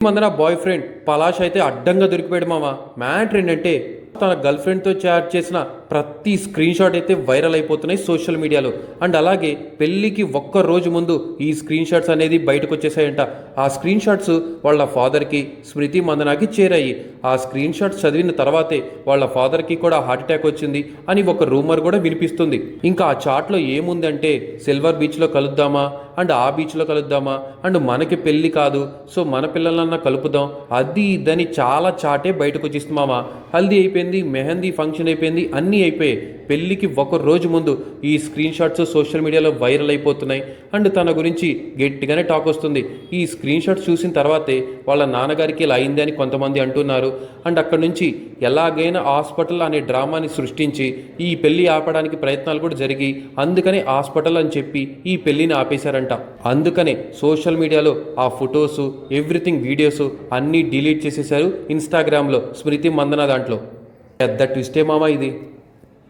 Mandanna boy friend Palash అయితే అడ్డంగా దొరికిపోయాడు మామ. మ్యాటర్ ఏంటంటే తన గర్ల్ ఫ్రెండ్తో చాట్ చేసిన ప్రతి స్క్రీన్ షాట్ అయితే వైరల్ అయిపోతున్నాయి సోషల్ మీడియాలో. అండ్ అలాగే పెళ్ళికి ఒక్క రోజు ముందు ఈ స్క్రీన్ షాట్స్ అనేది బయటకు వచ్చేసాయంట. ఆ స్క్రీన్ షాట్స్ వాళ్ళ ఫాదర్కి స్మృతి మందనాకి చేరాయి. ఆ స్క్రీన్ షాట్స్ చదివిన తర్వాతే వాళ్ళ ఫాదర్కి కూడా హార్ట్ అటాక్ వచ్చింది అని ఒక రూమర్ కూడా వినిపిస్తుంది. ఇంకా ఆ చాట్లో ఏముందంటే సిల్వర్ బీచ్లో కలుద్దామా? అండ్ ఆ బీచ్లో కలుద్దామా? అండ్ మనకి పెళ్ళి కాదు సో మన పిల్లలన్నా కలుపుదాం. అది ఇదని చాలా చాటే బయటకు వచ్చేస్తుంది మామ. హల్దీ అయిపోయింది మెహందీ ఫంక్షన్ అయిపోయింది అన్నీ అయిపోయి పెళ్ళికి ఒక రోజు ముందు ఈ స్క్రీన్ షాట్స్ సోషల్ మీడియాలో వైరల్ అయిపోతున్నాయి. అండ్ తన గురించి గట్టిగానే టాక్ వస్తుంది. ఈ స్క్రీన్ షాట్స్ చూసిన తర్వాతే వాళ్ళ నాన్నగారికి ఇలా అయింది అని కొంతమంది అంటున్నారు. అండ్ అక్కడ నుంచి ఎలాగైనా హాస్పిటల్ అనే డ్రామాని సృష్టించి ఈ పెళ్ళి ఆపడానికి ప్రయత్నాలు కూడా జరిగి అందుకనే హాస్పిటల్ అని చెప్పి ఈ పెళ్ళిని ఆపేశారంట. అందుకనే సోషల్ మీడియాలో ఆ ఫొటోస్ ఎవ్రీథింగ్ వీడియోస్ అన్నీ డిలీట్ చేసేశారు ఇన్స్టాగ్రామ్లో స్మృతి మందన దాంట్లో. పెద్ద ట్విస్టే మామ ఇది.